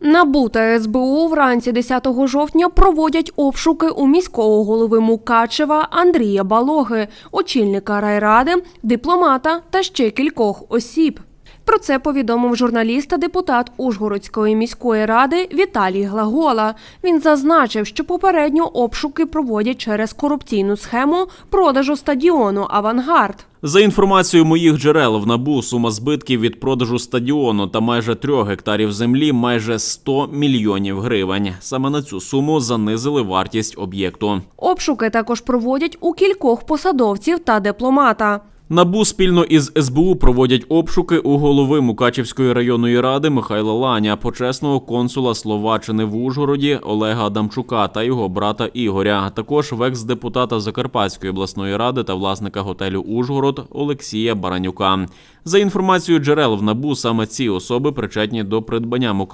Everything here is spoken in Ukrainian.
НАБУ та СБУ вранці 10 жовтня проводять обшуки у міського голови Мукачева Андрія Балоги, очільника райради, дипломата та ще кількох осіб. Про це повідомив журналіст та депутат Ужгородської міської ради Віталій Глагола. Він зазначив, що попередньо обшуки проводять через корупційну схему продажу стадіону Авангард. За інформацією моїх джерел в набу сума збитків від продажу стадіону та майже трьох гектарів землі майже 100 мільйонів гривень. Саме на цю суму занизили вартість об'єкту. Обшуки також проводять у кількох посадовців та дипломата. Набу спільно із СБУ проводять обшуки у голови Мукачівської районної ради Михайла Ланя, почесного консула Словаччини в Ужгороді Олега Адамчука та його брата Ігоря, також в екс-депутата Закарпатської обласної ради та власника готелю Ужгород Олексія Баранюка. За інформацією джерел в набу, саме ці особи причетні до придбання Мукачівської